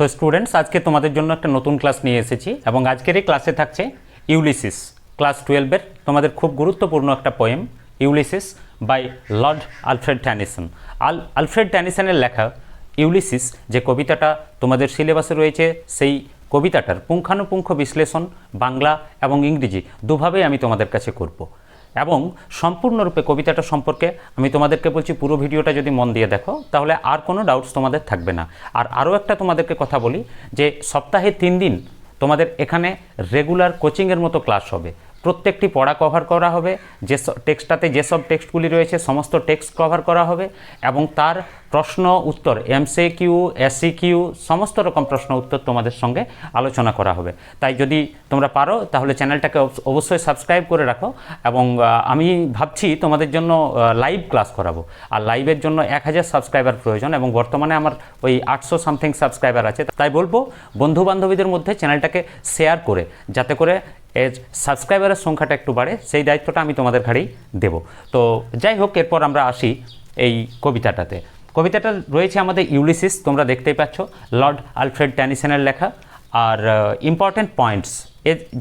তো স্টুডেন্টস আজকে তোমাদের জন্য একটা নতুন ক্লাস নিয়ে এসেছি এবং আজকের এই ক্লাসে থাকছে ইউলিসিস ক্লাস টুয়েলভের তোমাদের খুব গুরুত্বপূর্ণ একটা poem Ulysses by Lord Alfred Tennyson Al Alfred ট্যানিসনের লেখা ইউলিসিস যে কবিতাটা তোমাদের সিলেবাসে রয়েছে, সেই কবিতাটার পুঙ্খানুপুঙ্খ বিশ্লেষণ বাংলা এবং ইংরেজি দুভাবেই আমি তোমাদের কাছে করব। এবং সম্পূর্ণরূপে কবিতাটা সম্পর্কে আমি তোমাদেরকে বলছি, পুরো ভিডিওটা যদি মন দিয়ে দেখো, তাহলে আর কোনো ডাউটস তোমাদের থাকবে না। আর আরও একটা তোমাদেরকে কথা বলি, যে সপ্তাহে তিন দিন তোমাদের এখানে রেগুলার কোচিংয়ের মতো ক্লাস হবে। প্রত্যেকটি পড়া কভার করা হবে, যে টেক্সটটাতে যেসব টেক্সটগুলি রয়েছে, সমস্ত টেক্সট কভার করা হবে এবং তার প্রশ্ন উত্তর এমসে কিউ এসসি কিউ সমস্ত রকম প্রশ্ন উত্তর তোমাদের সঙ্গে আলোচনা করা হবে। তাই যদি তোমরা পারো, তাহলে চ্যানেলটাকে অবশ্যই সাবস্ক্রাইব করে রাখো এবং আমি ভাবছি তোমাদের জন্য লাইভ ক্লাস করাবো। আর লাইভের জন্য এক হাজার সাবস্ক্রাইবার প্রয়োজন এবং বর্তমানে আমার ওই আটশো সামথিং সাবস্ক্রাইবার আছে। তাই বলব বন্ধু বান্ধবীদের মধ্যে চ্যানেলটাকে শেয়ার করে, যাতে করে এর সাবস্ক্রাইবারের সংখ্যাটা একটু বাড়ে, সেই দায়িত্বটা আমি তোমাদের ঘাড়েই দেব। তো যাই হোক, এরপর আমরা আসি এই কবিতাটাতে। কবিতাটা রয়েছে আমাদের ইউলিসিস তোমরা দেখতেই পাচ্ছ লর্ড আলফ্রেড ট্যানিসনের লেখা। আর ইম্পর্ট্যান্ট পয়েন্টস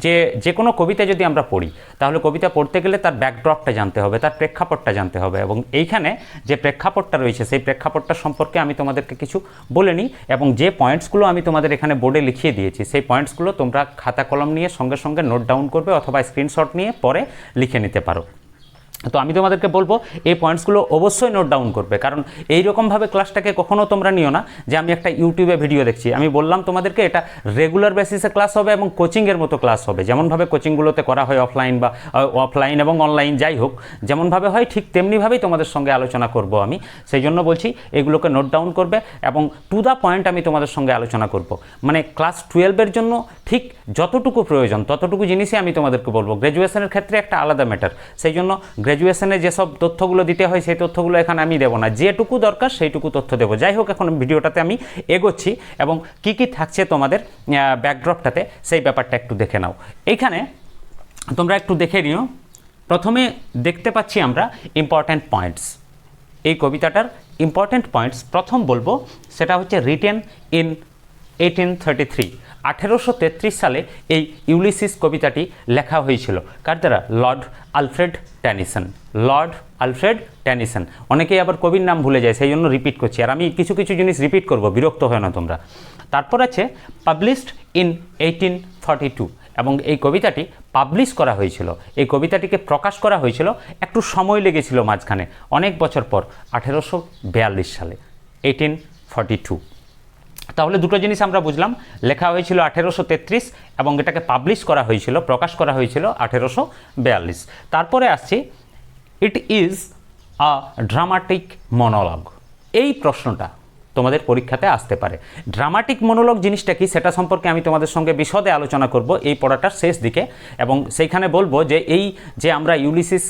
যে যে কোনো কবিতা যদি আমরা পড়ি, তাহলে কবিতা পড়তে গেলে তার ব্যাকড্রপটা জানতে হবে, তার প্রেক্ষাপটটা জানতে হবে এবং এইখানে যে প্রেক্ষাপটটা রয়েছে, সেই প্রেক্ষাপটটা সম্পর্কে আমি তোমাদেরকে কিছু বলে নিই এবং যে পয়েন্টসগুলো আমি তোমাদের এখানে বোর্ডে লিখিয়ে দিয়েছি, সেই পয়েন্টসগুলো তোমরা খাতা কলম নিয়ে সঙ্গে সঙ্গে নোট ডাউন করবে অথবা স্ক্রিনশট নিয়ে পরে লিখে নিতে পারো। তো আমি তোমাদেরকে বলব, এই পয়েন্টসগুলো অবশ্যই নোট ডাউন করবে। কারণ এই রকমভাবে ক্লাসটাকে কখনো তোমরা নিও না যে আমি একটা ইউটিউবে ভিডিও দেখছি। আমি বললাম তোমাদেরকে এটা রেগুলার বেসিসে ক্লাস হবে এবং কোচিংয়ের মতো ক্লাস হবে। যেমনভাবে কোচিংগুলোতে করা হয় অফলাইন বা অফলাইন এবং অনলাইন যাই হোক যেমনভাবে হয় ঠিক তেমনিভাবেই তোমাদের সঙ্গে আলোচনা করব আমি। সেই জন্য বলছি, এগুলোকে নোট ডাউন করবে এবং টু দ্য পয়েন্ট আমি তোমাদের সঙ্গে আলোচনা করব। মানে ক্লাস টুয়েলভের জন্য ঠিক যতটুকু প্রয়োজন, ততটুকু জিনিসই আমি তোমাদেরকে বলব। গ্র্যাজুয়েশনের ক্ষেত্রে একটা আলাদা ম্যাটার সেই জন্য গ্র্যাজুয়েশনে যেসব তথ্যগুলো দিতে হয়, সেই তথ্যগুলো এখানে আমি দেবো না। যেটুকু দরকার, সেইটুকু তথ্য দেবো। যাই হোক, এখন ভিডিওটাতে আমি এগোচ্ছি এবং কি কি থাকছে তোমাদের ব্যাকড্রপটাতে সেই ব্যাপারটা একটু দেখে নাও। এইখানে তোমরা একটু দেখে নিও। প্রথমে দেখতে পাচ্ছি আমরা ইম্পর্ট্যান্ট পয়েন্টস এই কবিতাটার ইম্পর্ট্যান্ট পয়েন্টস প্রথম বলব, সেটা হচ্ছে written in eighteen thirty three আঠেরোশো তেত্রিশ সালে এই ইউলিসিস কবিতাটি লেখা হয়েছিল। কার দ্বারা? Lord Alfred Tennyson. Lord Alfred Tennyson. অনেকেই আবার কবির নাম ভুলে যায়, সেই জন্য রিপিট করছি। আর আমি কিছু কিছু জিনিস রিপিট করব, বিরক্ত হয় না তোমরা। তারপর আছে, published in eighteen forty two এবং এই কবিতাটি পাবলিশ করা হয়েছিল। এই কবিতাটিকে প্রকাশ করা হয়েছিল একটু সময় লেগেছিল মাঝখানে, অনেক বছর পর, আঠেরোশো বিয়াল্লিশ সালে, এইটিন ফর্টি টু। তাহলে দুটো জিনিস আমরা বুঝলাম। লেখা হয়েছিল আঠেরোশো তেত্রিশ এবং এটাকে পাবলিশ করা হয়েছিল, প্রকাশ করা হয়েছিল আঠেরোশো বিয়াল্লিশ। তারপরে আসছি it is a dramatic monologue এই প্রশ্নটা তোমাদের পরীক্ষাতে আসতে পারে। ড্রামাটিক মনোলগ জিনিসটা কি সেটা সম্পর্কে আমি তোমাদের সঙ্গে বিশদে আলোচনা করব এই পড়াটার শেষ দিকে এবং সেইখানে বলব যে এই যে আমরা ইউলিসিস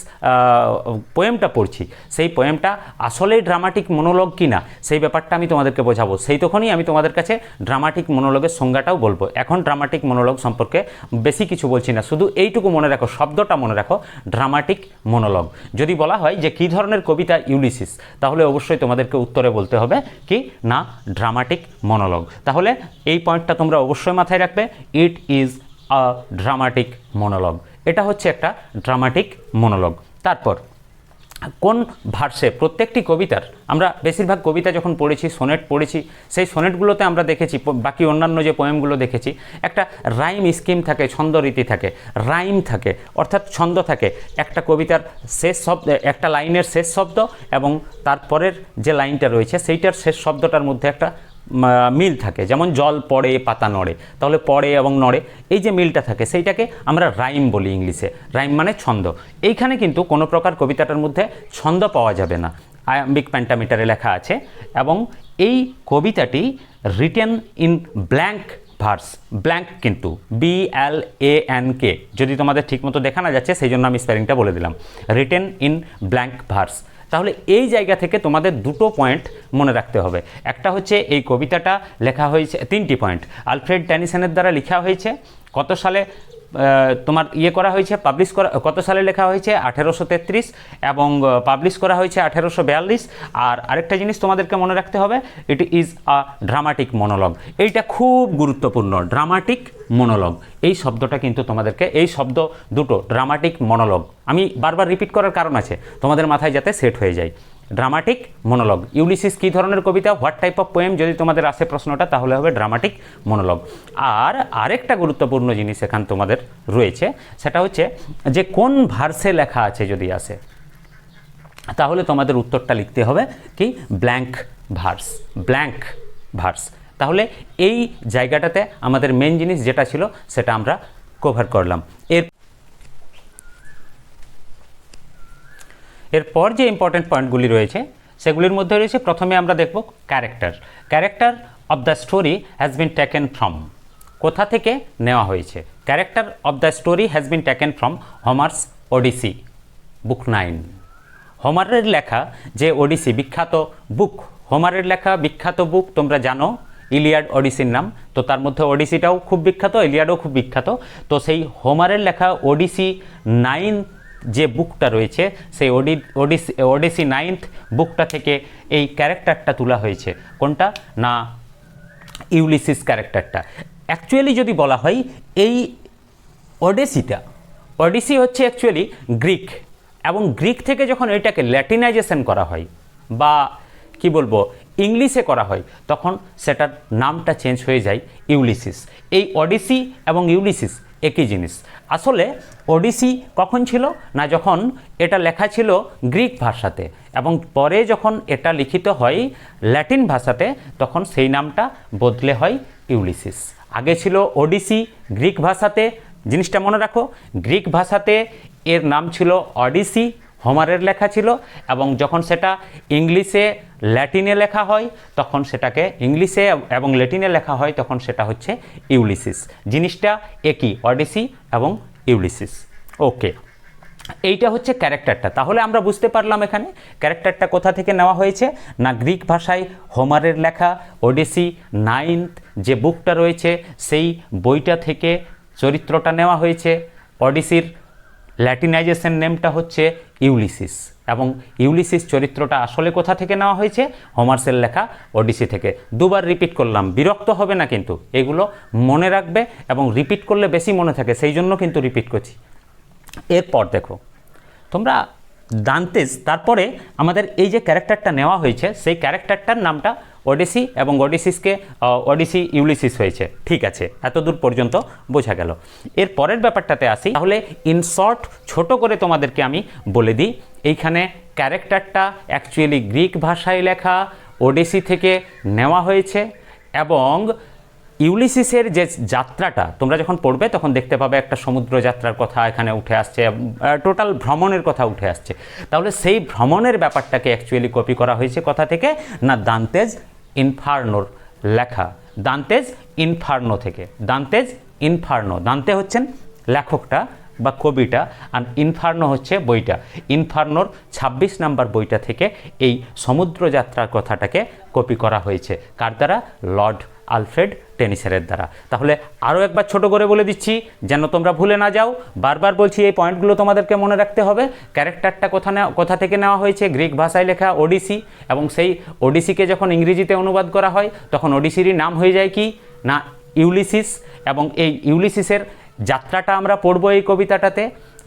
পোয়েমটা পড়ছি, সেই পোয়েমটা আসলেই ড্রামাটিক মনোলগ কি না সেই ব্যাপারটা আমি তোমাদেরকে বোঝাবো। সেই তখনই আমি তোমাদের কাছে ড্রামাটিক মনোলগের সংজ্ঞাটাও বলব। এখন ড্রামাটিক মনোলগ সম্পর্কে বেশি কিছু বলছি না, শুধু এইটুকু মনে রাখো, শব্দটা মনে রাখো ড্রামাটিক মনোলগ যদি বলা হয় যে কী ধরনের কবিতা ইউলিসিস তাহলে অবশ্যই তোমাদেরকে উত্তরে বলতে হবে কি না ড্রামাটিক মনোলগ তাহলে এই পয়েন্টটা তোমরা অবশ্যই মাথায় রাখবে it is a dramatic monologue এটা হচ্ছে একটা ড্রামাটিক মনোলগ তারপর কোন ভার্সে? প্রত্যেকটি কবিতার। আমরা বেশিরভাগ কবিতা যখন পড়েছি, সোনেট পড়েছি, সেই সোনেটগুলোতে আমরা দেখেছি বাকি অন্যান্য যে পোয়েমগুলো দেখেছি, একটা রাইম স্কিম থাকে ছন্দ রীতি থাকে, রাইম থাকে, অর্থাৎ ছন্দ থাকে। একটা কবিতার শেষ শব্দ, একটা লাইনের শেষ শব্দ এবং তারপরের যে লাইনটা রয়েছে, সেইটার শেষ শব্দটার মধ্যে একটা মিল থাকে। যেমন জল পড়ে, পাতা নড়ে। তাহলে পড়ে এবং নড়ে, এই যে মিলটা থাকে, সেইটাকে আমরা রাইম বলি ইংলিশে। রাইম মানে ছন্দ। এইখানে কিন্তু কোনো প্রকার কবিতাটার মধ্যে ছন্দ পাওয়া যাবে না। আয়াম্বিক প্যান্টামিটারে লেখা আছে এবং এই কবিতাটি written in blank verse blank কিন্তু B L A N K যদি তোমাদের ঠিকমতো দেখা না যাচ্ছে সেই জন্য আমি স্পেলিংটা বলে দিলাম। রিটেন ইন ব্ল্যাঙ্ক ভার্স তাহলে এই জায়গা থেকে তোমাদের দুটো পয়েন্ট মনে রাখতে হবে। একটা হচ্ছে এই কবিতাটা লেখা হয়েছে, তিনটি পয়েন্ট আলফ্রেড ট্যানিসনের দ্বারা লেখা হয়েছে, কত সালে? তোমার ইয়ে করা হয়েছে পাবলিশ করা, কত সালে লেখা হয়েছে? আঠেরোশো তেত্রিশ এবং পাবলিশ করা হয়েছে আঠেরোশো বিয়াল্লিশ। আর আরেকটা জিনিস তোমাদেরকে মনে রাখতে হবে it is a dramatic monologue এইটা খুব গুরুত্বপূর্ণ ড্রামাটিক মনোলগ এই শব্দটা কিন্তু তোমাদেরকে, এই শব্দ দুটো ড্রামাটিক মনোলগ আমি বারবার রিপিট করার কারণ আছে, তোমাদের মাথায় যাতে সেট হয়ে যায়। ড্রামাটিক মনোলগ ইউলিসিস কী ধরনের কবিতা? হোয়াট টাইপ অফ পোয়েম যদি তোমাদের আসে প্রশ্নটা, তাহলে হবে ড্রামাটিক মনোলগ আর আরেকটা গুরুত্বপূর্ণ জিনিস এখান তোমাদের রয়েছে, সেটা হচ্ছে যে কোন ভার্সে লেখা আছে যদি আসে, তাহলে তোমাদের উত্তরটা লিখতে হবে কি? ব্ল্যাঙ্ক ভার্স ব্ল্যাঙ্ক ভার্স তাহলে এই জায়গাটাতে আমাদের মেন জিনিস যেটা ছিল, সেটা আমরা কভার করলাম। এর এরপর যে ইম্পর্টেন্ট পয়েন্টগুলি রয়েছে, সেগুলির মধ্যে রয়েছে, প্রথমে আমরা দেখব character character of the story has been taken from কোথা থেকে নেওয়া হয়েছে? Character of the story has been taken from Homer's Odyssey book nine হোমারের লেখা যে ওডিসি বিখ্যাত বুক হোমারের লেখা বিখ্যাত বুক তোমরা জানো ইলিয়াড ওডিসির নাম। তো তার মধ্যে ওডিসিটাও খুব বিখ্যাত ইলিয়াডও খুব বিখ্যাত। তো সেই হোমারের লেখা ওডিসি নাইন যে বুকটা রয়েছে, সেই ওডি ওডিসি ওডিসি নাইনথ বুকটা থেকে এই ক্যারেক্টারটা তোলা হয়েছে। কোনটা? না ইউলিসিস ক্যারেক্টারটা অ্যাকচুয়ালি যদি বলা হয়, এই ওডেসিটা ওডিসি হচ্ছে অ্যাকচুয়ালি গ্রিক এবং গ্রিক থেকে যখন এটাকে ল্যাটিনাইজেশন করা হয় বা কি বলব, ইংলিশে করা হয়, তখন সেটার নামটা চেঞ্জ হয়ে যায় ইউলিসিস এই ওডিসি এবং ইউলিসিস একই জিনিস। আসলে ওডিসি কখন ছিল না যখন এটা লেখা ছিল গ্রিক ভাষাতে এবং পরে যখন এটা লিখিত হয় ল্যাটিন ভাষাতে তখন সেই নামটা বদলে হয় ইউলিসিস। আগে ছিল ওডিসি গ্রিক ভাষাতে, জিনিসটা মনে রাখো, গ্রিক ভাষাতে এর নাম ছিল অডিসি হোমারের লেখা ছিল এবং যখন সেটা ইংলিশে ল্যাটিনে লেখা হয়, তখন সেটাকে ইংলিশে এবং ল্যাটিনে লেখা হয়, তখন সেটা হচ্ছে ইউলিসিস। জিনিসটা একই, অডিসি এবং ইউলিসিস। ওকে। এইটা হচ্ছে ক্যারেক্টারটা। তাহলে আমরা বুঝতে পারলাম এখানে ক্যারেক্টারটা কোথা থেকে নেওয়া হয়েছে? না গ্রিক ভাষায় হোমারের লেখা ওডিসি নাইনথ যে বুকটা রয়েছে, সেই বইটা থেকে চরিত্রটা নেওয়া হয়েছে। অডিসির ল্যাটিনাইজেশন নেমটা হচ্ছে ইউলিসিস। এবং ইউলিসিস চরিত্রটা আসলে কোথা থেকে নেওয়া হয়েছে? হোমার্সের লেখা ওডিসি থেকে। দুবার রিপিট করলাম, বিরক্ত হবে না কিন্তু। এগুলো মনে রাখবে এবং রিপিট করলে বেশি মনে থাকে, সেই জন্য কিন্তু রিপিট করছি। এরপর দেখো, তোমরা দান্তেজ, তারপরে আমাদের এই যে ক্যারেক্টারটা নেওয়া হয়েছে, সেই ক্যারেক্টারটার নামটা ওডিসি এবং ওডিসিসকে ওডিসি ইউলিসিস হয়েছে। ঠিক আছে এত দূর পর্যন্ত বোঝা গেল। এর পরের ব্যাপারটাতে আসি। তাহলে ইন শর্ট ছোট করে তোমাদেরকে আমি বলে দিই। এইখানে ক্যারেক্টারটা অ্যাকচুয়ালি গ্রিক ভাষায় লেখা, ওডিসি থেকে নেওয়া হয়েছে এবং ইউলিসিসের যে যাত্রাটা, তোমরা যখন পড়বে তখন দেখতে পাবে একটা সমুদ্র যাত্রার কথা এখানে উঠে আসছে টোটাল ভ্রমণের কথা উঠে আসছে। তাহলে সেই ভ্রমণের ব্যাপারটাকে অ্যাকচুয়ালি কপি করা হয়েছে কথা থেকে? না, দান্তেজ ইনফার্নোর লেখা। দান্তেজ ইনফার্নো থেকে। দান্তেজ ইনফার্নো। দান্তে হচ্ছেন লেখকটা বা কবিটা আর ইনফার্নো হচ্ছে বইটা। ইনফার্নোর ২৬ নাম্বার বইটা থেকে এই সমুদ্র যাত্রার কথাটাকে কপি করা হয়েছে। কার দ্বারা? লর্ড আলফ্রেড টেনিসারের দ্বারা। তাহলে আরও একবার ছোট করে বলে দিচ্ছি, যেন তোমরা ভুলে না যাও। বারবার বলছি এই পয়েন্টগুলো তোমাদেরকে মনে রাখতে হবে। ক্যারেক্টারটা কোথা কোথা থেকে নেওয়া হয়েছে? গ্রিক ভাষায় লেখা ওডিসি, এবং সেই ওডিসিকে যখন ইংরেজিতে অনুবাদ করা হয়, তখন ওডিসিরই নাম হয়ে যায় কি? না, ইউলিসিস। এবং এই ইউলিসিসের যাত্রাটা আমরা পড়ব এই কবিতাটাতে।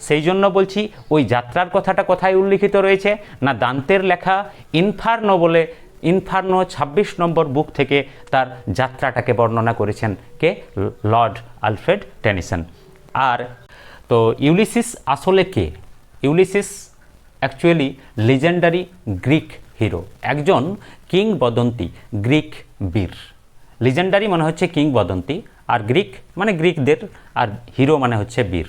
সেই জন্য বলছি, ওই যাত্রার কথাটা কোথায় উল্লিখিত রয়েছে? না, দান্তের লেখা ইনফার্নো বলে ইনফার্নো ২৬ নম্বর বুক থেকে তার যাত্রাটাকে বর্ণনা করেছেন কে? Lord Alfred Tennyson. আর তো ইউলিসিস আসলে কে? Ulysses actually legendary Greek hero একজন কিংবদন্তি গ্রিক বীর। লিজেন্ডারি মানে হচ্ছে কিংবদন্তি, আর গ্রিক মানে গ্রিকদের, আর হিরো মানে হচ্ছে বীর।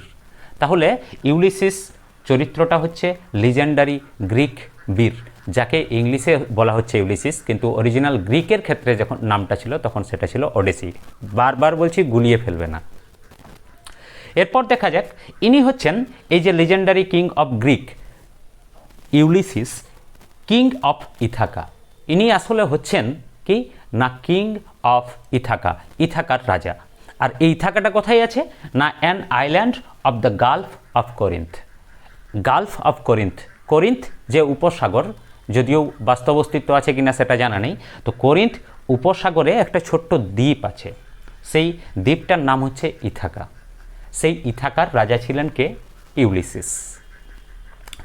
তাহলে ইউলিসিস চরিত্রটা হচ্ছে লিজেন্ডারি গ্রিক বীর। যাকে ইংলিশে বলা হচ্ছে ইউলিসিস কিন্তু অরিজিনাল গ্রিকের ক্ষেত্রে যখন নামটা ছিল, তখন সেটা ছিল ওডেসি। বারবার বলছি, গুলিয়ে ফেলবে না। এরপর দেখা যাক, ইনি হচ্ছেন এই যে legendary king of Greek Ulysses king of Ithaca. ইনি আসলে হচ্ছেন কি? না কিং অফ ইথাকা, ইথাকার রাজা। আর এই থাকাটা কোথায় আছে? না an island of the Gulf of Corinth Gulf of Corinth Corinth যে উপসাগর যদিও বাস্তব অস্তিত্ব আছে কিনা সেটা জানা নেই, তো করিন্থ উপসাগরে একটা ছোট্ট দ্বীপ আছে। সেই দ্বীপটার নাম হচ্ছে ইথাকা। সেই ইথাকার রাজা ছিলেন কে? ইউলিসিস।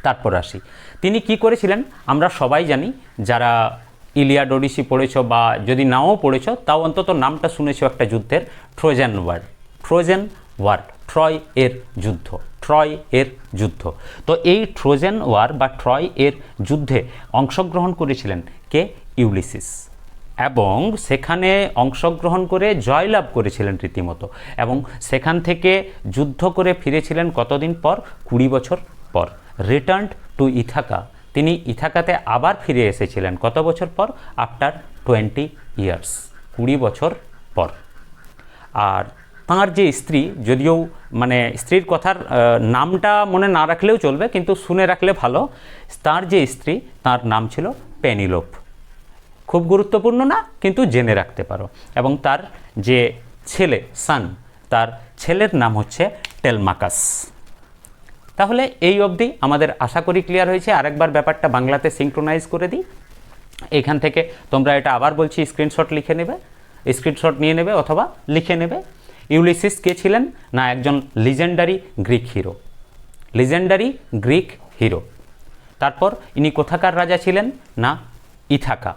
তারপর আসি। তিনি কি করেছিলেন? আমরা সবাই জানি, যারা ইলিয়াড ওডিসি পড়েছ বা যদি নাও পড়েছ, তাও অন্তত নামটা শুনেছ একটা যুদ্ধের, Trojan war. Trojan war, Troy এর যুদ্ধ। ট্রয় এর যুদ্ধ। তো এই ট্রোজেন ওয়ার বা ট্রয় এর যুদ্ধে অংশগ্রহণ করেছিলেন কে? ইউলিসিস। এবং সেখানে অংশগ্রহণ করে জয়লাভ করেছিলেন রীতিমতো। এবং সেখান থেকে যুদ্ধ করে ফিরেছিলেন কতদিন পর? কুড়ি বছর পর। Return to Ithaca. তিনি ইথাকাতে আবার ফিরে এসেছিলেন কত বছর পর? After twenty years. কুড়ি বছর পর। আর তাঁর যে স্ত্রী, যদিও মানে স্ত্রীর কথার নামটা মনে না রাখলেও চলবে, কিন্তু শুনে রাখলে ভালো। তার যে স্ত্রী, তার নাম ছিল পেনিলোপ। খুব গুরুত্বপূর্ণ না, কিন্তু জেনে রাখতে পারো। এবং তার যে ছেলে, সান, তার ছেলের নাম হচ্ছে টেলমাকাস। তাহলে এই অবধি আমাদের আশা করি ক্লিয়ার হয়েছে। আরেকবার ব্যাপারটা বাংলাতে সিঙ্ক্রোনাইজ করে দিই। এখান থেকে তোমরা এটা আবার বলছি স্ক্রিনশট লিখে নেবে। স্ক্রিনশট নিয়ে নেবে অথবা লিখে নেবে। ইউলিসিস কে ছিলেন? না, একজন legendary Greek hero. Legendary Greek hero. তারপর ইনি কোথাকার রাজা ছিলেন? না, ইথাকা।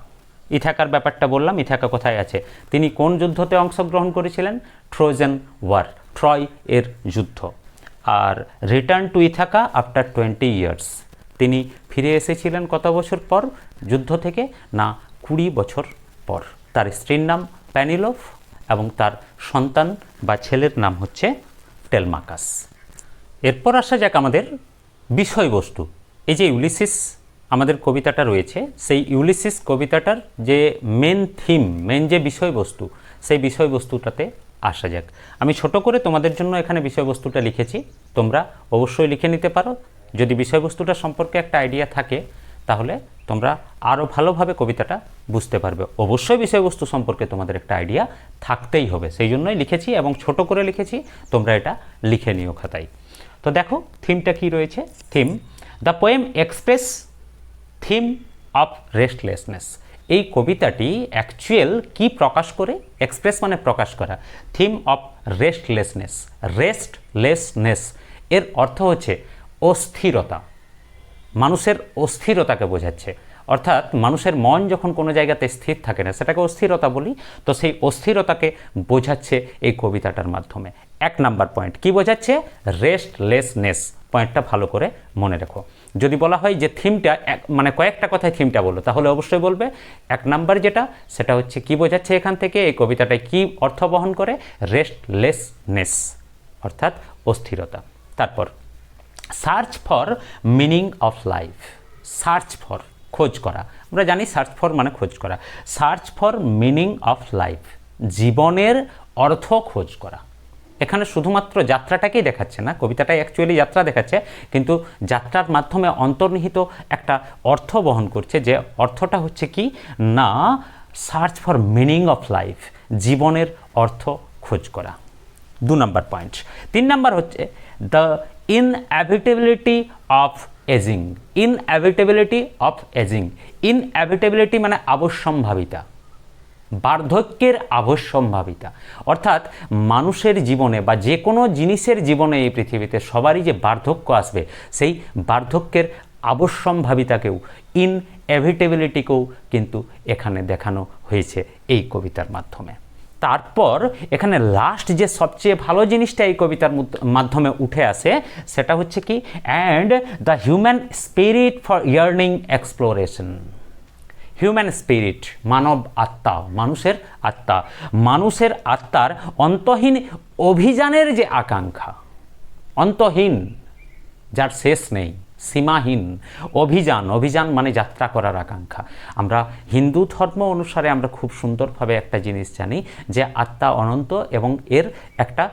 ইথাকার ব্যাপারটা বললাম, ইথাকা কোথায় আছে? তিনি কোন যুদ্ধতে অংশগ্রহণ করেছিলেন? ট্রোজেন ওয়ার, ট্রয় এর যুদ্ধ। আর return to Ithaca after twenty years. তিনি ফিরে এসেছিলেন কত বছর পর? যুদ্ধ থেকে, না, কুড়ি বছর পর। তার স্ত্রীর নাম প্যানিলোফ এবং তার সন্তান বা ছেলের নাম হচ্ছে টেলমাকাস। এরপর আসা যাক আমাদের বিষয়বস্তু। এই যে ইউলিসিস, আমাদের কবিতাটা রয়েছে, সেই ইউলিসিস কবিতাটার যে মেন থিম মেন যে বিষয়বস্তু, সেই বিষয়বস্তুটাতে আসা যাক। আমি ছোট করে তোমাদের জন্য এখানে বিষয়বস্তুটা লিখেছি, তোমরা অবশ্যই লিখে নিতে পারো। যদি বিষয়বস্তুটা সম্পর্কে একটা আইডিয়া থাকে তাহলে তোমরা আরও ভালোভাবে কবিতাটা বুঝতে পারবে। অবশ্যই বিষয়বস্তু সম্পর্কে তোমাদের একটা আইডিয়া থাকতেই হবে। সেই জন্যই লিখেছি এবং ছোট করে লিখেছি, তোমরা এটা লিখে নিও খাতায়। তো দেখো থিমটা কি রয়েছে? Theme the poem express theme of restlessness এই কবিতাটি অ্যাকচুয়াল কি প্রকাশ করে? এক্সপ্রেস মানে প্রকাশ করা। থিম অফ রেস্টলেসনেস রেস্টলেসনেস এর অর্থ হচ্ছে অস্থিরতা। মানুষের অস্থিরতাকে বোঝাচ্ছে। অর্থাৎ মানুষের মন যখন কোনো জায়গাতে স্থির থাকে না, সেটাকে অস্থিরতা বলি, তো সেই অস্থিরতাকে বোঝাচ্ছে এই কবিতাটার মাধ্যমে। এক নাম্বার পয়েন্ট, কি বোঝাচ্ছে? রেস্টলেসনেস পয়েন্টটা ভালো করে মনে রেখো। যদি বলা হয় যে থিমটা, এক মানে কয়েকটা কথায় থিমটা বলো, তাহলে অবশ্যই বলবে। এক নাম্বার যেটা, সেটা হচ্ছে কি বোঝাচ্ছে এখান থেকে, এই কবিতাটায় কি অর্থ বহন করে? রেস্টলেসনেস অর্থাৎ অস্থিরতা। তারপর search for meaning of life search for খোঁজ করা। আমরা জানি সার্চ ফর মানে খোঁজ করা। Search for meaning of life জীবনের অর্থ খোঁজ করা। এখানে শুধুমাত্র যাত্রাটাকেই দেখাচ্ছে না, কবিতাটাই অ্যাকচুয়ালি যাত্রা দেখাচ্ছে, কিন্তু যাত্রার মাধ্যমে অন্তর্নিহিত একটা অর্থ বহন করছে যে অর্থটা হচ্ছে কি? না search for meaning of life জীবনের অর্থ খোঁজ করা। দু নম্বর পয়েন্ট তিন নম্বর হচ্ছে the inevitability of ageing inevitability of ageing inevitability মানে আবশ্যম্ভাবিতা বার্ধক্যের আবশ্যম্ভাবিতা অর্থাৎ মানুষের জীবনে বা যে কোনো জিনিসের জীবনে এই পৃথিবীতে সবারই যে বার্ধক্য আসবে, সেই বার্ধক্যের আবশ্যম্ভাবিতাকেও ইনএভিটেবিলিটিকেও কিন্তু এখানে দেখানো হয়েছে এই কবিতার মাধ্যমে। তারপর এখানে লাস্ট যে সবচেয়ে ভালো জিনিসটা এই কবিতার মাধ্যমে উঠে আসে, সেটা হচ্ছে কি? And the human spirit for yearning exploration human spirit মানব আত্মা, মানুষের আত্মা। মানুষের আত্মার অন্তহীন অভিযানের যে আকাঙ্ক্ষা, অন্তহীন, যার শেষ নেই। সীমাহীন। অভিযান অভিযান মানে যাত্রা করার আকাঙ্ক্ষা। আমরা হিন্দু ধর্ম অনুসারে আমরা খুব সুন্দরভাবে একটা জিনিস জানি যে আত্মা অনন্ত এবং এর একটা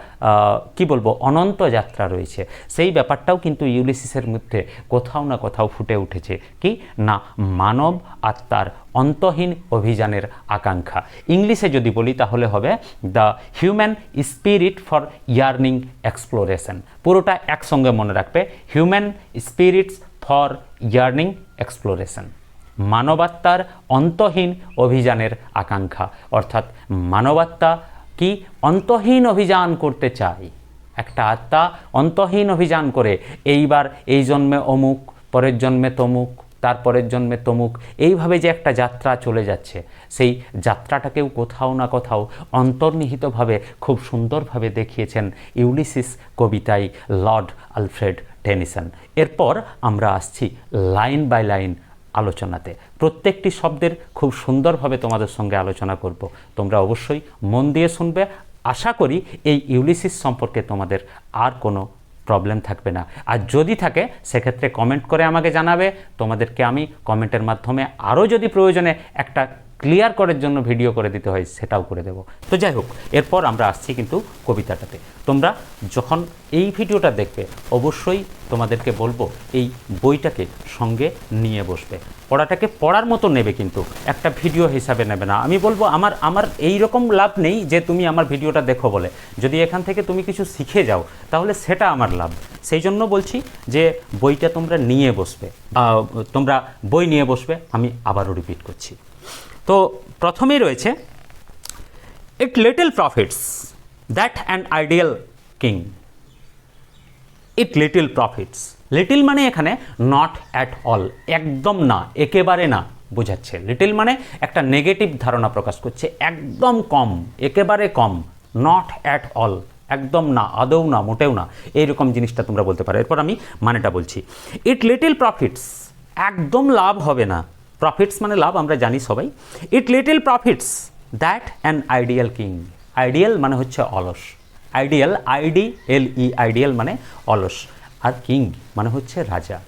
কি বলব, অনন্ত যাত্রা রয়েছে। সেই ব্যাপারটাও কিন্তু ইউলিসিসের মধ্যে কোথাও না কোথাও ফুটে উঠেছে। কি? না, মানব আত্মার অন্তহীন অভিযানের আকাঙ্ক্ষা। ইংলিশে যদি বলি, তাহলে হবে the human spirit for yearning exploration পুরোটা একসঙ্গে মনে রাখবে, human spirits for yearning exploration মানবাত্মার অন্তহীন অভিযানের আকাঙ্ক্ষা, অর্থাৎ মানবাত্মা কি অন্তহীন অভিযান করতে চায়? একটা আত্মা অন্তহীন অভিযান করে, এইবার এই জন্মে অমুক, পরের জন্মে তমুক তারপরের জন্মে তমুক। এইভাবে যে একটা যাত্রা চলে যাচ্ছে, সেই যাত্রাটাকেও কোথাও না কোথাও অন্তর্নিহিতভাবে খুব সুন্দরভাবে দেখিয়েছেন ইউলিসিস কবিতায় লর্ড আলফ্রেড টেনিসন। এরপর আমরা আসছি লাইন বাই লাইন আলোচনাতে। প্রত্যেকটি শব্দের খুব সুন্দরভাবে তোমাদের সঙ্গে আলোচনা করব। তোমরা অবশ্যই মন দিয়ে শুনবে। আশা করি এই ইউলিসিস সম্পর্কে তোমাদের আর কোনো প্রবলেম থাকবে না। আর যদি থাকে, সেক্ষেত্রে কমেন্ট করে আমাকে জানাবে। তোমাদেরকে আমি কমেন্টের মাধ্যমে আরও যদি প্রয়োজনে একটা ক্লিয়ার করার জন্য ভিডিও করে দিতে হয়, সেটাও করে দেব। তো যাই হোক, এরপর আমরা আসছি কিন্তু কবিতাটাতে। তোমরা যখন এই ভিডিওটা দেখবে, অবশ্যই তোমাদেরকে বলব, এই বইটাকে সঙ্গে নিয়ে বসবে। পড়াটাকে পড়ার মতো নেবে কিন্তু, একটা ভিডিও হিসাবে নেবে না। আমি বলব, আমার আমার এই রকম লাভ নেই যে তুমি আমার ভিডিওটা দেখো বলে। যদি এখান থেকে তুমি কিছু শিখে যাও, তাহলে সেটা আমার লাভ। সেই জন্য বলছি যে, বইটা তোমরা নিয়ে বসবে। তোমরা বই নিয়ে বসবে, আমি আবারও রিপিট করছি। তো প্রথমেই রয়েছে it little profits that an ideal king it little profits little মানে এখানে নট অ্যাট অল একদম না, একেবারে না বোঝাচ্ছে। লিটল মানে একটা নেগেটিভ ধারণা প্রকাশ করছে, একদম কম, একেবারে কম নট অ্যাট অল একদম না, আদৌ না, মোটেও না, এইরকম জিনিসটা তোমরা বলতে পারো। এরপর আমি মানেটা বলছি। ইট লিটল প্রফিটস একদম লাভ হবে না। প্রফিটস মানে লাভ, আমরা জানি সবাই। It little profits that an ideal king ideal মানে হচ্ছে অলস। Ideal I D L E ideal মানে অলস। আর কিং মানে হচ্ছে রাজা।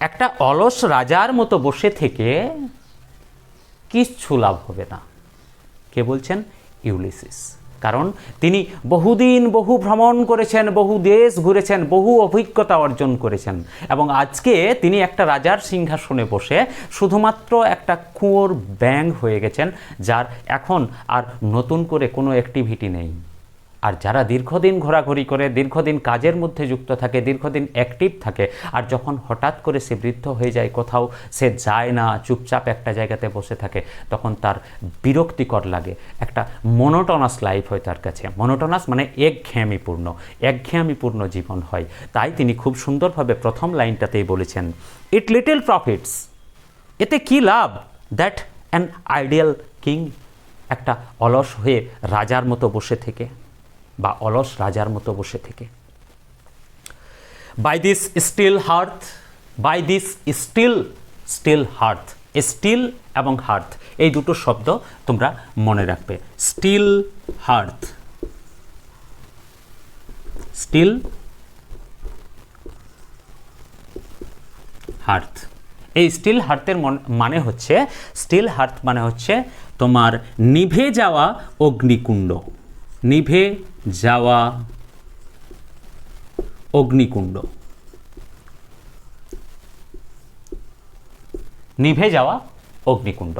একটা অলস রাজার মতো বসে থেকে কিচ্ছু লাভ হবে না। কে বলছেন? ইউলিসিস কারণ তিনি বহুদিন বহু ভ্রমণ করেছেন, বহু দেশ ঘুরেছেন, বহু অভিজ্ঞতা অর্জন করেছেন। এবং আজকে তিনি একটা রাজার সিংহাসনে বসে শুধুমাত্র একটা কুয়োর ব্যাং হয়ে গেছেন, যার এখন আর নতুন করে কোনো অ্যাক্টিভিটি নেই। আর যারা দীর্ঘদিন ঘোরাঘুরি করে, দীর্ঘদিন কাজের মধ্যে যুক্ত থাকে, দীর্ঘদিন অ্যাক্টিভ থাকে, আর যখন হঠাৎ করে সে বৃদ্ধ হয়ে যায় কোথাও, সে যায় না, চুপচাপ একটা জায়গাতে বসে থাকে, তখন তার বিরক্তিকর লাগে। একটা মনোটনাস লাইফ হয় তার কাছে। মনোটনাস মানে একঘেয়ামিপূর্ণ একঘেয়ামিপূর্ণ জীবন হয়। তাই তিনি খুব সুন্দরভাবে প্রথম লাইনটাতেই বলেছেন ইট লিটল প্রফিটস এতে কি লাভ? দ্যাট অ্যান আইডিয়াল কিং একটা অলস হয়ে রাজার মতো বসে থেকে। বা অলস রাজার মতো বসে থেকে। By this still hearth by this still still hearth still এবং হার্থ এই দুটো শব্দ তোমরা মনে রাখবে। স্টিল হার্থ স্টিল হার্থ এই স্টিল হার্থের মানে হচ্ছে স্টিল হার্থ মানে হচ্ছে তোমার নিভে যাওয়া অগ্নিকুণ্ড। নিভে যাওয়া অগ্নিকুণ্ড। নিভে যাওয়া অগ্নিকুণ্ড।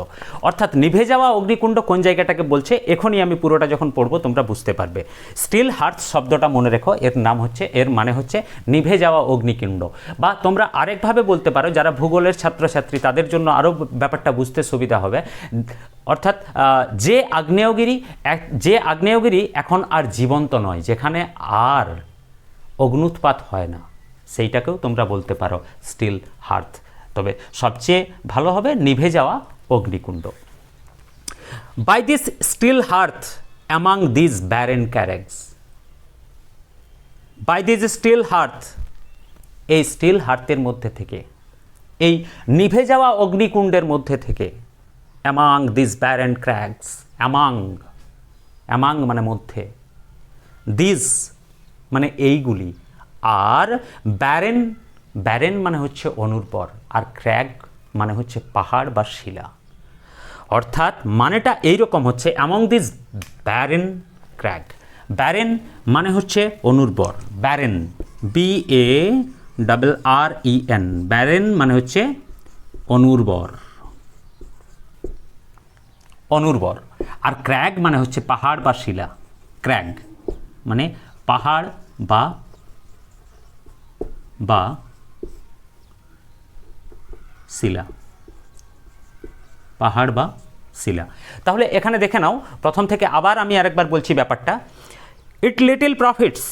অর্থাৎ নিভে যাওয়া অগ্নিকুণ্ড কোন জায়গাটাকে বলছে, এখনই আমি পুরোটা যখন পড়ব তোমরা বুঝতে পারবে। স্টিল হার্থ শব্দটা মনে রেখো, এর নাম হচ্ছে, এর মানে হচ্ছে নিভে যাওয়া অগ্নিকুণ্ড। বা তোমরা আরেকভাবে বলতে পারো, যারা ভূগোলের ছাত্রছাত্রী, তাদের জন্য আরও ব্যাপারটা বুঝতে সুবিধা হবে। অর্থাৎ যে আগ্নেয়গিরি যে আগ্নেয়গিরি এখন আর জীবন্ত নয়, যেখানে আর অগ্নুৎপাত হয় না, সেইটাকেও তোমরা বলতে পারো স্টিল হার্থ তবে সবচেয়ে ভালো হবে নিভে যাওয়া অগ্নিকুণ্ড। By this still hearth among this barren crags by this still hearth এই স্টিল হার্থের মধ্যে থেকে, এই নিভে যাওয়া অগ্নিকুণ্ডের মধ্যে থেকে among this barren crags among among মানে মধ্যে দিস মানে এইগুলি, আর ব্যারেন ব্যারেন মানে হচ্ছে অনুর্বর। আর ক্র্যাগ মানে হচ্ছে পাহাড় বা শিলা। অর্থাৎ মানেটা এইরকম হচ্ছে among this barren crag barren মানে হচ্ছে অনুর্বর barren B A double R E N barren মানে হচ্ছে অনুর্বর। অনুর্বর। আর ক্র্যাগ মানে হচ্ছে পাহাড় বা শিলা। ক্র্যাগ মানে পাহাড় বা বা শিলা। পাহাড় বা শিলা। তাহলে এখানে দেখে নাও, প্রথম থেকে আবার আমি আরেকবার বলছি ব্যাপারটা। ইট লিটিল প্রফিটস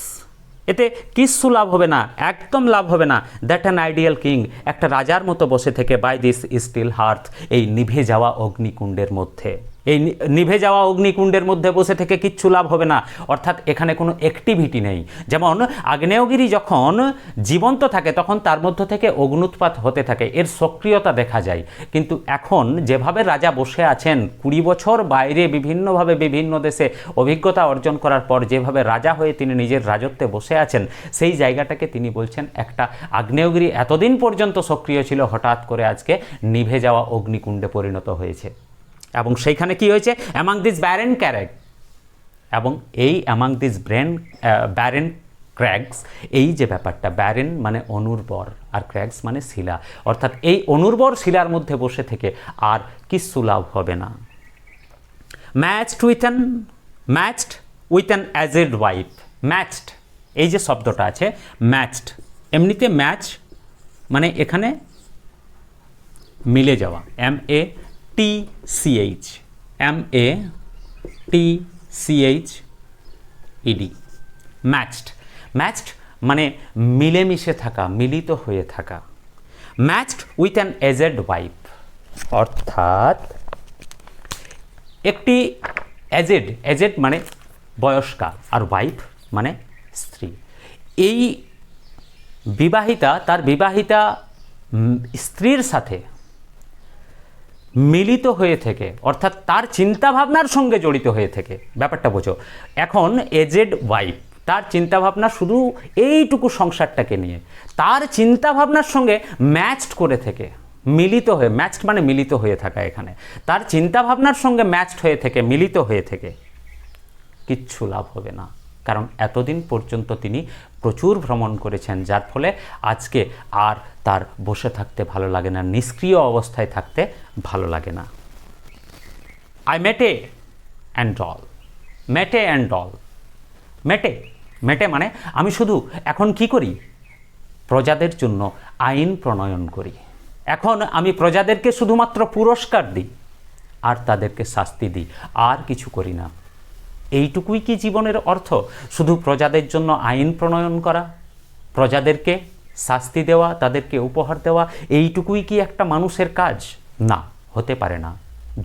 এতে কিচ্ছু লাভ হবে না, একদম লাভ হবে না। দ্যাট অ্যান আইডিয়াল কিং একটা রাজার মতো বসে থেকে বাই দিস স্টিল হার্থ এই নিভে যাওয়া অগ্নিকুণ্ডের মধ্যে। এই নিভে যাওয়া অগ্নিকুণ্ডের মধ্যে বসে থেকে কিচ্ছু লাভ হবে না। অর্থাৎ এখানে কোনো অ্যাক্টিভিটি নেই। যেমন আগ্নেয়গিরি যখন জীবন্ত থাকে, তখন তার মধ্য থেকে অগ্নুৎপাত হতে থাকে। এর সক্রিয়তা দেখা যায়। কিন্তু এখন যেভাবে রাজা বসে আছেন, কুড়ি বছর বাইরে বিভিন্নভাবে বিভিন্ন দেশে অভিজ্ঞতা অর্জন করার পর যেভাবে রাজা হয়ে তিনি নিজের রাজত্বে বসে আছেন, সেই জায়গাটাকে তিনি বলছেন একটা আগ্নেয়গিরি এতদিন পর্যন্ত সক্রিয় ছিল, হঠাৎ করে আজকে নিভে যাওয়া অগ্নিকুণ্ডে পরিণত হয়েছে। এবং সেইখানে কি হয়েছে? অ্যামাং দিস ব্যারেন ক্যারেক এবং এই among this barren barren crags এই যে ব্যাপারটা ব্যারেন মানে অনুর্বর, আর ক্র্যাগস মানে শিলা। অর্থাৎ এই অনুর্বর শিলার মধ্যে বসে থেকে আর কিচ্ছু লাভ হবে না। Matched with an matched with an aged wife matched এই যে শব্দটা আছে ম্যাচড এমনিতে ম্যাচ মানে এখানে মিলে যাওয়া M A T C H M A T C H E D matched matched মানে মিলেমিশে থাকা, মিলিত হয়ে থাকা। Matched with an aged wife অর্থাৎ একটি এজেড এজেড মানে বয়স্কা, আর ওয়াইফ মানে স্ত্রী। এই বিবাহিতা, তার বিবাহিতা স্ত্রীর সাথে মিলিত হয়ে থেকে, অর্থাৎ তার চিন্তাভাবনার সঙ্গে জড়িত হয়ে থেকে। ব্যাপারটা বোঝো। এখন এজেড ওয়াইফ তার চিন্তাভাবনা শুধু এইটুকু সংসারটাকে নিয়ে। তার চিন্তাভাবনার সঙ্গে ম্যাচড করে থেকে, মিলিত হয়ে ম্যাচড মানে মিলিত হয়ে থাকা এখানে। তার চিন্তাভাবনার সঙ্গে ম্যাচড হয়ে থেকে, মিলিত হয়ে থেকে, কিচ্ছু লাভ হবে না। কারণ এতদিন পর্যন্ত তিনি প্রচুর ভ্রমণ করেছেন, যার ফলে আজকে আর তার বসে থাকতে ভালো লাগে না, নিষ্ক্রিয় অবস্থায় থাকতে ভালো লাগে না। I mete and dole mete and dole mete mete মানে আমি শুধু এখন কি করি? প্রজাদের জন্য আইন প্রণয়ন করি। এখন আমি প্রজাদেরকে শুধুমাত্র পুরস্কার দিই আর তাদেরকে শাস্তি দিই, আর কিছু করি না। এইটুকুই কি জীবনের অর্থ? শুধু প্রজাদের জন্য আইন প্রণয়ন করা? প্রজাদেরকে শাস্তি দেওয়া, তাদেরকে উপহার দেওয়া, এইটুকুই কি একটা মানুষের কাজ? না, হতে পারে না।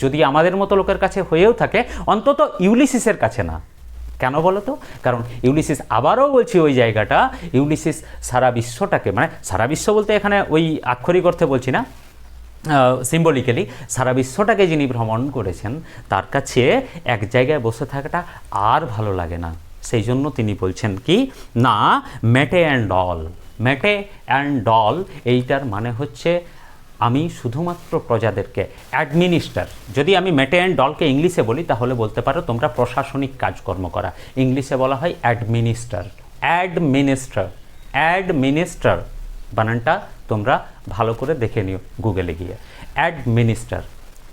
যদি আমাদের মতো লোকের কাছে হয়েও থাকে, অন্তত ইউলিসিসের কাছে না। কেন বলো তো? কারণ ইউলিসিস আবারও বলছি ওই জায়গাটা, ইউলিসিস সারা বিশ্বটাকে মানে সারা বিশ্ব বলতে এখানে ওই আক্ষরিক অর্থে বলছি না সিম্বলিক্যালি সারা বিশ্বটাকে যিনি ভ্রমণ করেছেন, তার কাছে এক জায়গায় বসে থাকাটা আর ভালো লাগে না। সেই জন্য তিনি বলছেন কি? না mete and all mete and dole, এইটার মানে হচ্ছে আমি শুধুমাত্র প্রজাদেরকে অ্যাডমিনিস্টার। যদি আমি মেটে অ্যান্ড ডলকে ইংলিশে বলি, তাহলে বলতে পারো তোমরা প্রশাসনিক কাজকর্ম করা। ইংলিশে বলা হয় অ্যাডমিনিস্টার। অ্যাডমিনিস্টার। অ্যাডমিনিস্টার। বানানটা তোমরা ভালো করে দেখে নিও গুগলে গিয়ে। অ্যাডমিনিস্টার।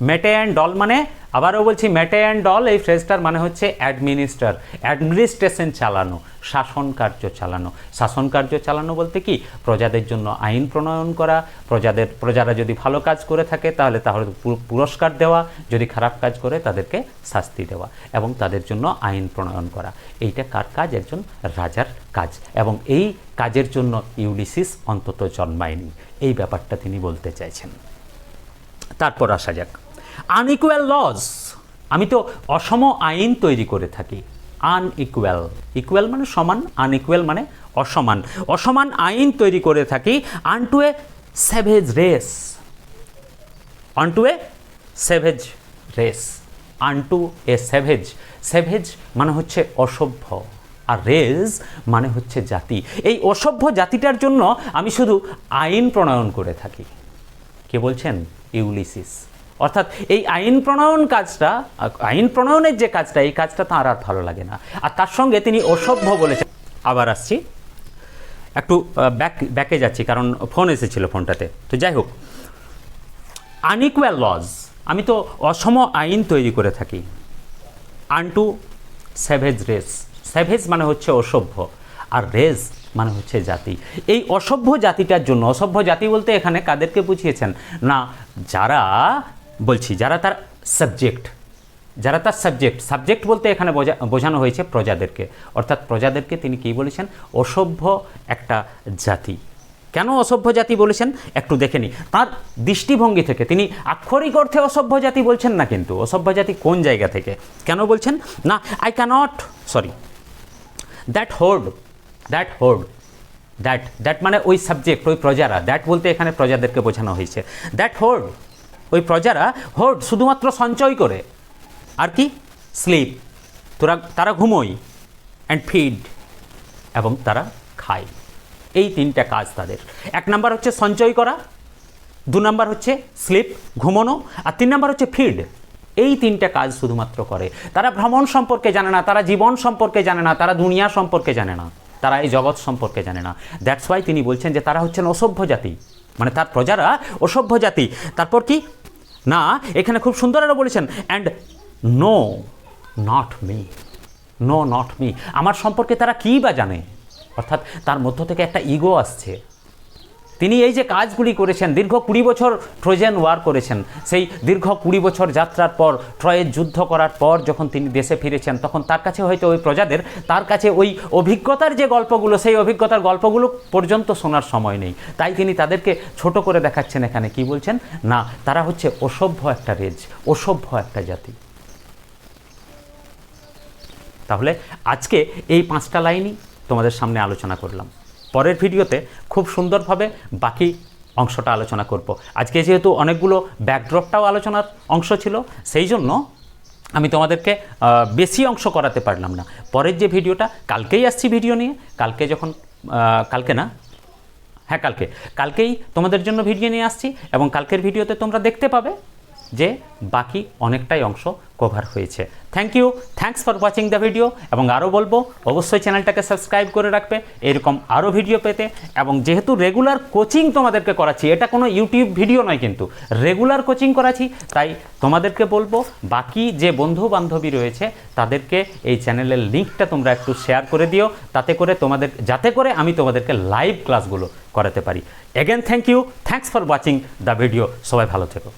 মেটে অ্যান্ড ডল মানে আবারও বলছি মেটে অ্যান্ড ডল এই ফ্রেজটার মানে হচ্ছে অ্যাডমিনিস্টার অ্যাডমিনিস্ট্রেশন চালানো, শাসন কার্য চালানো। শাসন কার্য চালানো বলতে কি? প্রজাদের জন্য আইন প্রণয়ন করা, প্রজাদের, প্রজারা যদি ভালো কাজ করে থাকে, তাহলে তাহলে পুরস্কার দেওয়া, যদি খারাপ কাজ করে, তাদেরকে শাস্তি দেওয়া এবং তাদের জন্য আইন প্রণয়ন করা। এইটা কার কাজ? একজন রাজার কাজ এবং এই কাজের জন্য ইউলিসিস অন্তত জন্মায়নি। এই ব্যাপারটা তিনি বলতে চাইছেন। তারপর আসা যাক। আনইকুয়াল লজ আমি তো অসম আইন তৈরি করে থাকি। আনইকুয়াল ইকুয়াল মানে সমান আনইকুয়াল মানে অসমান। অসমান আইন তৈরি করে থাকি unto a savage race unto a savage race unto a savage savage মানে হচ্ছে অসভ্য। আর রেজ মানে হচ্ছে জাতি। এই অসভ্য জাতিটার জন্য আমি শুধু আইন প্রণয়ন করে থাকি। কে বলছেন? ইউলিসিস। অর্থাৎ এই আইন প্রণয়ন কাজটা, আইন প্রণয়নের যে কাজটা, এই কাজটা তাঁর আর ভালো লাগে না। আর তার সঙ্গে তিনি অসভ্য বলেছেন। আবার আসছি। একটু ব্যাক ব্যাকে যাচ্ছি, কারণ ফোন এসেছিল ফোনটাতে তো যাই হোক আনইকুয়াল লজ আমি তো অসম আইন তৈরি করে থাকি। আনটু স্যাভেজ রেস স্যাভেজ মানে হচ্ছে অসভ্য, আর রেস মানে হচ্ছে জাতি। এই অসভ্য জাতিটার জন্য, অসভ্য জাতি বলতে এখানে কাদেরকে বুঝিয়েছেন? না, যারা বলছি, যারা তার সাবজেক্ট যারা তার সাবজেক্ট সাবজেক্ট বলতে এখানে বোঝা- বোঝানো হয়েছে প্রজাদেরকে। অর্থাৎ প্রজাদেরকে তিনি কী বলেছেন? অসভ্য একটা জাতি। কেন অসভ্য জাতি বলেছেন? একটু দেখে নিই তার দৃষ্টিভঙ্গি থেকে। তিনি আক্ষরিক অর্থে অসভ্য জাতি বলছেন না কিন্তু। অসভ্য জাতি কোন জায়গা থেকে? কেন বলছেন? না I cannot sorry that hoard that hoard that that মানে ওই সাবজেক্ট ওই প্রজারা দ্যাট বলতে এখানে প্রজাদেরকে বোঝানো হয়েছে। দ্যাট হোর্ড ওই প্রজারা হোড শুধুমাত্র সঞ্চয় করে। আর কি? স্লিপ। তোরা, তারা ঘুমোয় অ্যান্ড ফিড এবং তারা খায়। এই তিনটা কাজ তাদের। এক নাম্বার হচ্ছে সঞ্চয় করা, দু নাম্বার হচ্ছে স্লিপ, ঘুমানো, আর তিন নাম্বার হচ্ছে ফিড এই তিনটা কাজ শুধুমাত্র করে। তারা ভ্রমণ সম্পর্কে জানে না, তারা জীবন সম্পর্কে জানে না, তারা দুনিয়া সম্পর্কে জানে না, তারা এই জগৎ সম্পর্কে জানে না। দ্যাটস ওয়াই তিনি বলছেন যে তারা হচ্ছেন অসভ্য জাতি। মানে তার প্রজারা অসভ্য জাতি। তারপর কি? না, এখানে খুব সুন্দর আরও বলেছেন and know not me know not me আমার সম্পর্কে তারা কী বা জানে? অর্থাৎ তার মধ্য থেকে একটা ইগো আসছে। তিনি এই যে কাজগুলি করেছেন, দীর্ঘ কুড়ি বছর ট্রোজেন ওয়ার করেছেন, সেই দীর্ঘ কুড়ি বছর যাত্রার পর, ট্রয়ের যুদ্ধ করার পর যখন তিনি দেশে ফিরেছেন, তখন তার কাছে হয়তো ওই প্রজাদের, তার কাছে ওই অভিজ্ঞতার যে গল্পগুলো, সেই অভিজ্ঞতার গল্পগুলো পর্যন্ত শোনার সময় নেই। তাই তিনি তাদেরকে ছোট করে দেখাচ্ছেন এখানে। কি বলছেন? না, তারা হচ্ছে অসভ্য একটা রেজ, অসভ্য একটা জাতি। তাহলে আজকে এই পাঁচটা লাইনই তোমাদের সামনে আলোচনা করলাম। পরের ভিডিওতে খুব সুন্দরভাবে বাকি অংশটা আলোচনা করব। আজকে যেহেতু অনেকগুলো ব্যাকড্রপটাও আলোচনার অংশ ছিল, সেই জন্য আমি তোমাদেরকে বেশি অংশ করাতে পারলাম না। পরের যে ভিডিওটা, কালকেই আসছি ভিডিও নিয়ে। কালকে যখন কালকে না? হ্যাঁ কালকে। কালকেই তোমাদের জন্য ভিডিও নিয়ে আসছি এবং কালকের ভিডিওতে তোমরা দেখতে পাবে যে বাকি অনেকটাই অংশ কভার হয়েছে। Thank you thanks for watching the video এবং আরও বলব, অবশ্যই চ্যানেলটাকে সাবস্ক্রাইব করে রাখবে, এরকম আরও ভিডিও পেতে এবং যেহেতু রেগুলার কোচিং তোমাদেরকে করাচ্ছি, এটা কোনো ইউটিউব ভিডিও নয় কিন্তু রেগুলার কোচিং করাচ্ছি, তাই তোমাদেরকে বলব, বাকি যে বন্ধু বান্ধবী রয়েছে, তাদেরকে এই চ্যানেলের লিঙ্কটা তোমরা একটু শেয়ার করে দিও, তাতে করে তোমাদের, যাতে করে আমি তোমাদেরকে লাইভ ক্লাসগুলো করাতে পারি। Again thank you thanks for watching the video সবাই ভালো থেকো।